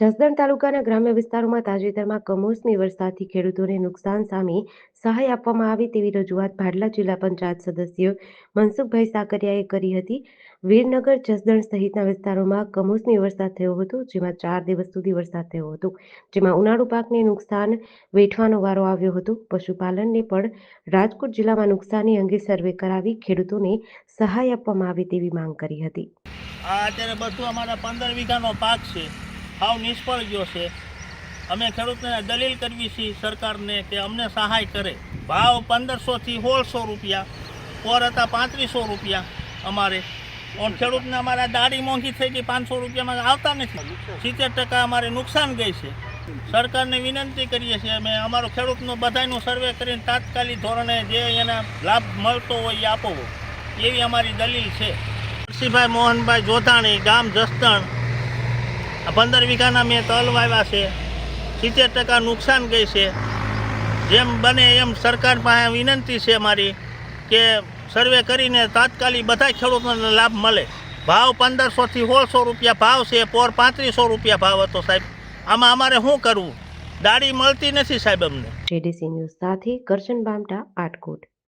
જસદણ તાલુકાના ગ્રામ્ય વિસ્તારોમાં તાજેતરમાં કમોસમી વરસાદથી ખેડૂતોને નુકસાન સામે સહાય આપવામાં આવે તેવી રજૂઆત ભાડલા જિલ્લા પંચાયત સદસ્ય મનસુખભાઈ સાકરિયાએ કરી હતી. વીરનગર, જસદણ સહિતના વિસ્તારોમાં કમોસમી વરસાદ થયો હતો, જેમાં ચાર દિવસ સુધી વરસાદ થયો હતો, જેમાં ઉનાળુ પાકને નુકસાન વેઠવાનો વારો આવ્યો હતો. પશુપાલનને પણ રાજકોટ જિલ્લામાં નુકસાની અંગે સર્વે કરાવી ખેડૂતોને સહાય આપવામાં આવે તેવી માંગ કરી હતી. આ અત્યારે બધું અમારા પંદર વીઘાનો પાક છે. હાવ નિષ્ફળ ગયો છે. અમે ખેડૂતને દલીલ કરવી છીએ સરકારને કે અમને સહાય કરે. ભાવ પંદરસોથી સોળસો રૂપિયા, પોર હતા પાંત્રીસો રૂપિયા અમારે. પણ ખેડૂતને અમારા દાડી મોંઘી થઈ ગઈ, પાંચસો રૂપિયામાં આવતા નથી. સિત્તેર ટકા અમારે નુકસાન ગઈ છે. સરકારને વિનંતી કરીએ છીએ, અમે અમારો ખેડૂતનો બધાયનું સર્વે કરીને તાત્કાલિક ધોરણે જે એના લાભ મળતો હોય એ આપવો. એવી અમારી દલીલ છે. નરસિંહભાઈ મોહનભાઈ જોધાણી, ગામ જસદણ પંદર વીઘાના મેં તલ વાવ્યા છે. સિત્તેર ટકા નુકસાન ગઈ છે. જેમ બને એમ સરકાર પાસે વિનંતી છે મારી કે સર્વે કરીને તાત્કાલિક બધા ખેડૂતોને લાભ મળે. ભાવ પંદરસોથી સોળસો રૂપિયા ભાવ છે, પોર પાંત્રીસો રૂપિયા ભાવ હતો સાહેબ. આમાં અમારે શું કરવું? દાડી મળતી નથી સાહેબ અમને. જેડીસી ન્યૂઝ સાથે કરશન બામટા આટકોટ.